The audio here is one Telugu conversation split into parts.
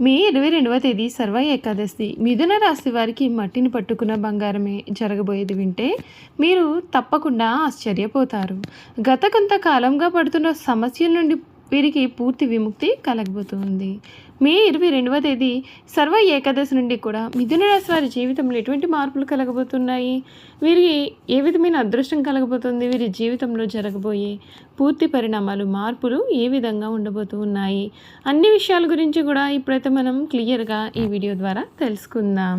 మే ఇరవై రెండవ తేదీ సర్వ ఏకాదశి. మిథున రాశి వారికి మట్టిని పట్టుకున్న బంగారమే జరగబోయేది వింటే మీరు తప్పకుండా ఆశ్చర్యపోతారు. గత కొంతకాలంగా పడుతున్న సమస్యల నుండి వీరికి పూర్తి విముక్తి కలగబోతుంది. మే ఇరవై రెండవ తేదీ సర్వ ఏకాదశి నుండి కూడా మిథున రాశి వారి జీవితంలో ఎటువంటి మార్పులు కలగబోతున్నాయి? వీరికి ఏ విధమైన అదృష్టం కలగబోతుంది? వీరి జీవితంలో జరగబోయే పూర్తి పరిణామాలు మార్పులు ఏ విధంగా ఉండబోతూ ఉన్నాయి? అన్ని విషయాల గురించి కూడా ఇప్పుడైతే మనం క్లియర్గా ఈ వీడియో ద్వారా తెలుసుకుందాం.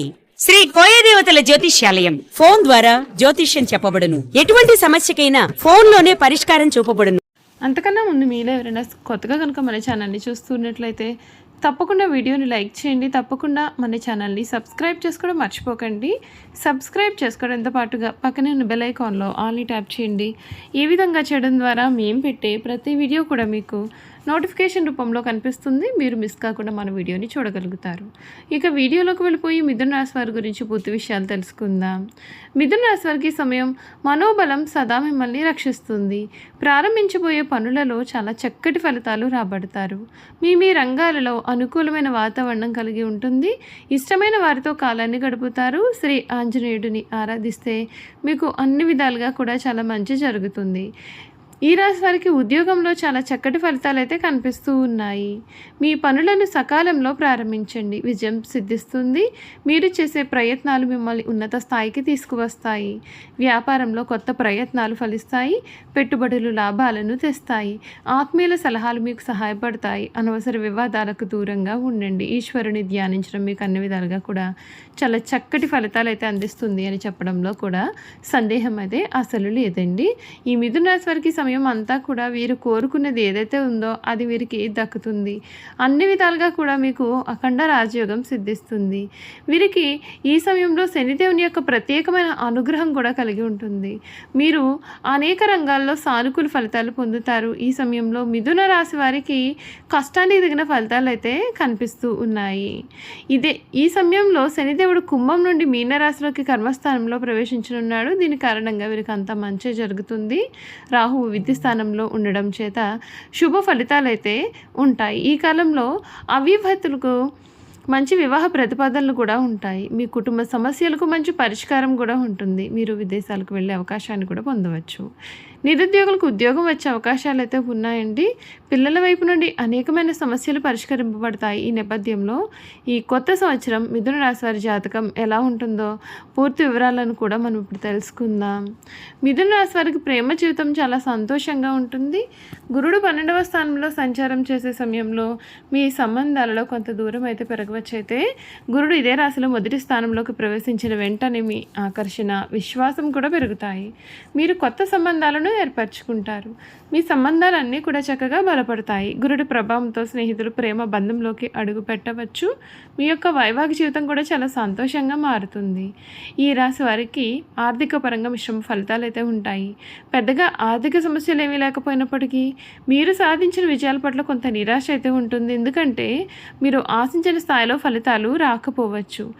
శ్రీ కోయదేవతల జ్యోతిష్యాలయం. ఫోన్ ద్వారా జ్యోతిష్యం చెప్పబడును. ఎటువంటి సమస్యకైనా ఫోన్లోనే పరిష్కారం చూపబడును. అంతకన్నా ముందు మీలో ఎవరైనా కొత్తగా కనుక మన ఛానల్ని చూస్తున్నట్లయితే తప్పకుండా వీడియోని లైక్ చేయండి. తప్పకుండా మన ఛానల్ని సబ్స్క్రైబ్ చేసుకోవడం మర్చిపోకండి. సబ్స్క్రైబ్ చేసుకోవడంతో పాటుగా పక్కనే ఉన్న బెల్ ఐకాన్లో ఆల్ని ట్యాప్ చేయండి. ఈ విధంగా చేయడం ద్వారా మేము పెట్టే ప్రతి వీడియో కూడా మీకు నోటిఫికేషన్ రూపంలో కనిపిస్తుంది. మీరు మిస్ కాకుండా మన వీడియోని చూడగలుగుతారు. ఇక వీడియోలోకి వెళ్ళిపోయి మిథున రాశి వారి గురించి పూర్తి విషయాలు తెలుసుకుందాం. మిథున రాశి వారికి సమయం మనోబలం సదా మిమ్మల్ని రక్షిస్తుంది. ప్రారంభించబోయే పనులలో చాలా చక్కటి ఫలితాలు రాబడతారు. మీ మీ రంగాలలో అనుకూలమైన వాతావరణం కలిగి ఉంటుంది. ఇష్టమైన వారితో కాలాన్ని గడుపుతారు. శ్రీ ఆంజనేయుడిని ఆరాధిస్తే మీకు అన్ని విధాలుగా కూడా చాలా మంచి జరుగుతుంది. ఈ రాశి వారికి ఉద్యోగంలో చాలా చక్కటి ఫలితాలు అయితే కనిపిస్తూ ఉన్నాయి. మీ పనులను సకాలంలో ప్రారంభించండి. విజయం సిద్ధిస్తుంది. మీరు చేసే ప్రయత్నాలు మిమ్మల్ని ఉన్నత స్థాయికి తీసుకువస్తాయి. వ్యాపారంలో కొత్త ప్రయత్నాలు ఫలిస్తాయి. పెట్టుబడులు లాభాలను తెస్తాయి. ఆత్మీయుల సలహాలు మీకు సహాయపడతాయి. అనవసర వివాదాలకు దూరంగా ఉండండి. ఈశ్వరుని ధ్యానించడం మీకు అన్ని విధాలుగా కూడా చాలా చక్కటి ఫలితాలు అయితే అందిస్తుంది అని చెప్పడంలో కూడా సందేహం అయితే అసలు లేదండి. ఈ మిథున రాశి వారికి సమయం అంతా కూడా వీరు కోరుకున్నది ఏదైతే ఉందో అది వీరికి దక్కుతుంది. అన్ని విధాలుగా కూడా మీకు అఖండ రాజయోగం సిద్ధిస్తుంది. వీరికి ఈ సమయంలో శనిదేవుని యొక్క ప్రత్యేకమైన అనుగ్రహం కూడా కలిగి ఉంటుంది. మీరు అనేక రంగాల్లో సానుకూల ఫలితాలు పొందుతారు. ఈ సమయంలో మిథున రాశి వారికి కష్టానికి దిగిన ఫలితాలు అయితే కనిపిస్తూ ఉన్నాయి. ఇదే ఈ సమయంలో శనిదేవుడు కుంభం నుండి మీనరాశిలోకి కర్మస్థానంలో ప్రవేశించనున్నాడు. దీని కారణంగా వీరికి అంత మంచి జరుగుతుంది. రాహువు విద్య స్థానంలో ఉండడం చేత శుభ ఫలితాలైతే ఉంటాయి. ఈ కాలంలో అవివాహితులకు మంచి వివాహ ప్రతిపాదనలు కూడా ఉంటాయి. మీ కుటుంబ సమస్యలకు మంచి పరిష్కారం కూడా ఉంటుంది. మీరు విదేశాలకు వెళ్ళే అవకాశాన్ని కూడా పొందవచ్చు. నిరుద్యోగులకు ఉద్యోగం వచ్చే అవకాశాలు అయితే ఉన్నాయండి. పిల్లల వైపు నుండి అనేకమైన సమస్యలు పరిష్కరింపబడతాయి ఈ నేపథ్యంలో. ఈ కొత్త సంవత్సరం మిథున రాశి వారి జాతకం ఎలా ఉంటుందో పూర్తి వివరాలను కూడా మనం ఇప్పుడు తెలుసుకుందాం. మిథున రాశి వారికి ప్రేమ జీవితం చాలా సంతోషంగా ఉంటుంది. గురుడు పన్నెండవ స్థానంలో సంచారం చేసే సమయంలో మీ సంబంధాలలో కొంత దూరం అయితే పెరగవచ్చు అయితే గురుడు ఇదే రాశిలో మొదటి స్థానంలోకి ప్రవేశించిన వెంటనే మీ ఆకర్షణ విశ్వాసం కూడా పెరుగుతాయి. మీరు కొత్త సంబంధాలను ఏర్పరచుకుంటారు. మీ సంబంధాలన్నీ కూడా చక్కగా బలపడతాయి. గురుడు ప్రభావంతో స్నేహితులు ప్రేమ బంధంలోకి అడుగు పెట్టవచ్చు. మీ యొక్క వైవాహిక జీవితం కూడా చాలా సంతోషంగా మారుతుంది. ఈ రాశి వారికి ఆర్థిక పరంగా మిశ్రమ ఫలితాలు అయితే ఉంటాయి. పెద్దగా ఆర్థిక సమస్యలు ఏమీ లేకపోయినప్పటికీ మీరు సాధించిన విజయాల పట్ల కొంత నిరాశ అయితే ఉంటుంది. ఎందుకంటే మీరు ఆశించిన స్థాయిలో ఫలితాలు రాకపోవచ్చు.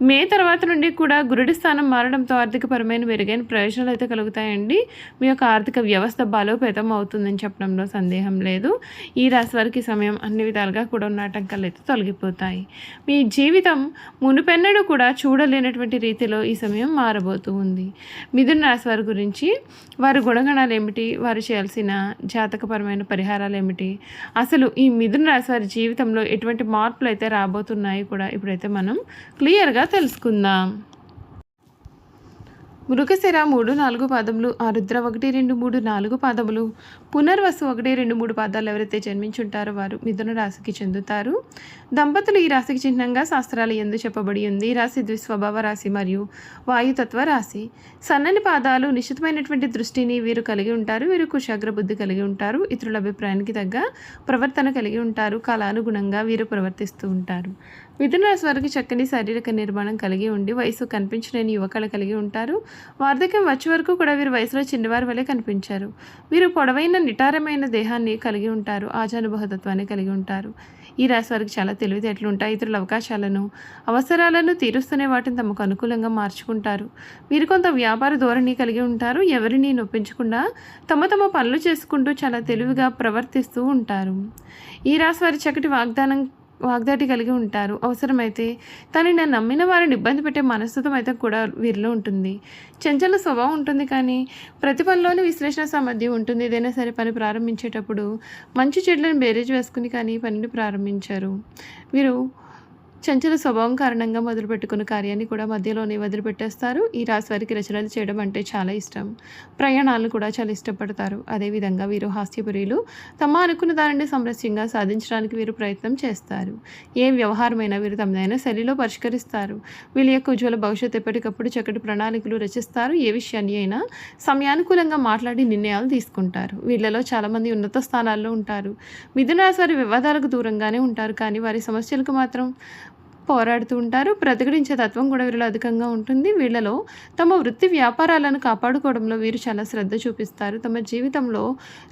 మే తర్వాత నుండి కూడా గురుడి స్థానం మారడంతో ఆర్థికపరమైన మెరుగైన ప్రయోజనాలు అయితే కలుగుతాయండి. మీ యొక్క ఆర్థిక వ్యవస్థ బలోపేతం అవుతుందని చెప్పడంలో సందేహం లేదు. ఈ రాశి వారికి సమయం అన్ని విధాలుగా కూడా ఉన్న ఆటంకాలు అయితే తొలగిపోతాయి. మీ జీవితం మునుపెన్నడూ కూడా చూడలేనటువంటి రీతిలో ఈ సమయం మారబోతూ ఉంది. మిథున రాశి వారి గురించి వారి గుణగణాలు ఏమిటి? వారు చేయాల్సిన జాతకపరమైన పరిహారాలు ఏమిటి? అసలు ఈ మిథున రాశి వారి జీవితంలో ఎటువంటి మార్పులు అయితే రాబోతున్నాయి కూడా ఇప్పుడైతే మనం క్లియర్గా తెలుసుకుందాం. మృగశిర మూడు నాలుగు పాదములు ఆరుద్ర ఒకటి రెండు మూడు నాలుగు పాదములు పునర్వసు ఒకటి రెండు మూడు పాదాలు ఎవరైతే జన్మించుంటారో వారు మిథున రాశికి చెందుతారు. దంపతులు ఈ రాశికి చిహ్నంగా శాస్త్రాలు ఎందు చెప్పబడి ఉంది. ఈ రాశి ద్విస్వభావ రాశి మరియు వాయుతత్వ రాశి. సన్నని పాదాలు నిశ్చితమైనటువంటి దృష్టిని వీరు కలిగి ఉంటారు. వీరు కుశాగ్ర బుద్ధి కలిగి ఉంటారు. ఇతరుల అభిప్రాయానికి తగ్గ ప్రవర్తన కలిగి ఉంటారు. కాలానుగుణంగా వీరు ప్రవర్తిస్తూ ఉంటారు. మిథున రాశి వారికి చక్కని శారీరక నిర్మాణం కలిగి ఉండి వయసు కనిపించలేని యువకళ కలిగి ఉంటారు. వార్ధక్యం వచ్చే వరకు కూడా వీరు వయసులో చిన్నవారి వలె కనిపించారు. వీరు పొడవైన నిటారమైన దేహాన్ని కలిగి ఉంటారు ఆజానుభవతత్వాన్ని కలిగి ఉంటారు. ఈ రాశి వారికి చాలా తెలివితేటలు ఉంటాయి ఇతరుల అవకాశాలను అవసరాలను తీరుస్తూనే వాటిని తమకు అనుకూలంగా మార్చుకుంటారు. వీరు కొంత వ్యాపార ధోరణి కలిగి ఉంటారు ఎవరిని నొప్పించకుండా తమ తమ పనులు చేసుకుంటూ చాలా తెలివిగా ప్రవర్తిస్తూ ఉంటారు. ఈ రాశి వారి చక్కటి వాగ్దానం వాగ్దాటి కలిగి ఉంటారు. అవసరమైతే తనని నమ్మిన వారిని ఇబ్బంది పెట్టే మనస్తత్వం అయితే కూడా వీరిలో ఉంటుంది. చంచల స్వభావం ఉంటుంది కానీ ప్రతి పనిలోని విశ్లేషణ సామర్థ్యం ఉంటుంది. ఏదైనా సరే పని ప్రారంభించేటప్పుడు మంచి చెట్లను బేరేజ్ వేసుకుని కానీ పనిని ప్రారంభించారు. వీరు చంచల స్వభావం కారణంగా మొదలుపెట్టుకున్న కార్యాన్ని కూడా మధ్యలోనే వదిలిపెట్టేస్తారు. ఈ రాశి వారికి రచనలు చేయడం అంటే చాలా ఇష్టం. ప్రయాణాలను కూడా చాలా ఇష్టపడతారు. అదేవిధంగా వీరు హాస్యపురీలు తమ అనుకున్న దానిని సమరస్యంగా సాధించడానికి వీరు ప్రయత్నం చేస్తారు. ఏ వ్యవహారమైనా వీరు తమదైన శైలిలో పరిష్కరిస్తారు. వీళ్ళ యొక్క ఉజ్వల భవిష్యత్తు ఎప్పటికప్పుడు చక్కటి ప్రణాళికలు రచిస్తారు. ఏ విషయాన్ని అయినా సమయానుకూలంగా మాట్లాడి నిర్ణయాలు తీసుకుంటారు. వీళ్ళలో చాలామంది ఉన్నత స్థానాల్లో ఉంటారు. మిథున రాశి వారి వివాదాలకు దూరంగానే ఉంటారు. కానీ వారి సమస్యలకు మాత్రం పోరాడుతూ ఉంటారు. ప్రతిఘటించే తత్వం కూడా వీరిలో అధికంగా ఉంటుంది. వీళ్ళలో తమ వృత్తి వ్యాపారాలను కాపాడుకోవడంలో వీరు చాలా శ్రద్ధ చూపిస్తారు. తమ జీవితంలో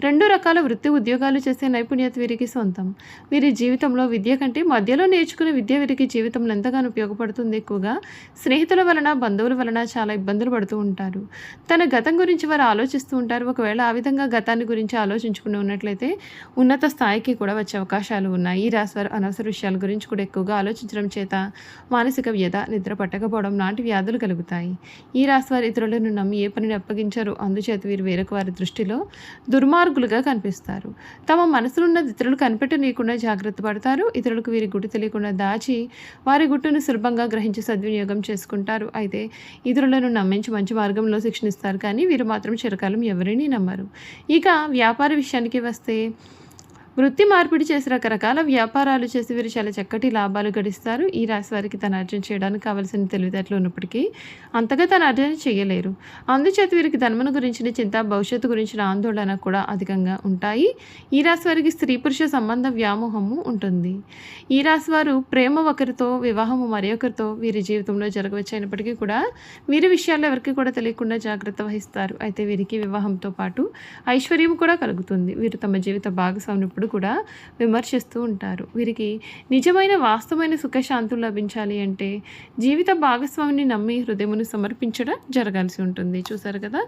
రెండు రకాల వృత్తి ఉద్యోగాలు చేసే నైపుణ్యత వీరికి సొంతం. వీరి జీవితంలో విద్య కంటే మధ్యలో నేర్చుకునే విద్య వీరికి జీవితంలో ఎంతగానో ఉపయోగపడుతుంది ఎక్కువగా. స్నేహితుల వలన బంధువుల వలన చాలా ఇబ్బందులు పడుతూ ఉంటారు. తన గతం గురించి వారు ఆలోచిస్తూ ఉంటారు. ఒకవేళ ఆ విధంగా గతాన్ని గురించి ఆలోచించుకుని ఉన్నట్లయితే ఉన్నత స్థాయికి కూడా వచ్చే అవకాశాలు ఉన్నాయి. ఈ రాశి వారు అనవసర విషయాల గురించి కూడా ఎక్కువగా ఆలోచించడం చేత మానసిక వ్యధ నిద్ర పట్టకపోవడం లాంటి వ్యాధులు కలుగుతాయి. ఈ రాశి వారు ఇతరులను నమ్మి ఏ పనిని అప్పగించారు. అందుచేత వీరు వేరొక వారి దృష్టిలో దుర్మార్గులుగా కనిపిస్తారు. తమ మనసులో ఇతరులు కనిపెట్టనీయకుండా జాగ్రత్త పడతారు. ఇతరులకు వీరి గుట్టు తెలియకుండా దాచి వారి గుట్టును సులభంగా గ్రహించి సద్వినియోగం చేసుకుంటారు. అయితే ఇతరులను నమ్మించి మంచి మార్గంలో శిక్షణిస్తారు కానీ వీరు మాత్రం చిరకాలం ఎవరిని నమ్మరు. ఇక వ్యాపార విషయానికి వస్తే వృత్తి మార్పిడి చేసి రకరకాల వ్యాపారాలు చేసి వీరు చాలా చక్కటి లాభాలు గడిస్తారు. ఈ రాశి వారికి తన అర్జన చేయడానికి కావలసిన తెలివితేటలు ఉన్నప్పటికీ అంతగా తన అర్జన చేయలేరు. అందుచేత వీరికి ధనమును గురించిన చింత భవిష్యత్తు గురించిన ఆందోళన కూడా అధికంగా ఉంటాయి. ఈ రాశి వారికి స్త్రీ పురుష సంబంధ వ్యామోహము ఉంటుంది. ఈ రాశి వారు ప్రేమ ఒకరితో వివాహము మరొకరితో వీరి జీవితంలో జరగవచ్చు అయినప్పటికీ కూడా వీరి విషయాల్లో ఎవరికి కూడా తెలియకుండా జాగ్రత్త వహిస్తారు. అయితే వీరికి వివాహంతో పాటు ఐశ్వర్యం కూడా కలుగుతుంది. వీరు తమ జీవిత భాగస్వామినప్పుడు ఇప్పుడు కూడా విమర్శిస్తూ ఉంటారు. వీరికి నిజమైన వాస్తవమైన సుఖశాంతులు లభించాలి అంటే జీవిత భాగస్వామిని నమ్మి హృదయమును సమర్పించడం జరగాల్సి ఉంటుంది. చూసారు కదా?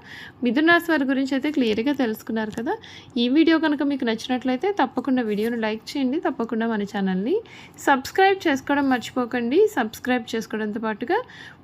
మిథున రాశి వారి గురించి అయితే క్లియర్గా తెలుసుకున్నారు కదా? ఈ వీడియో కనుక మీకు నచ్చినట్లయితే తప్పకుండా వీడియోను లైక్ చేయండి. తప్పకుండా మన ఛానల్ని సబ్స్క్రైబ్ చేసుకోవడం మర్చిపోకండి. సబ్స్క్రైబ్ చేసుకోవడంతో పాటుగా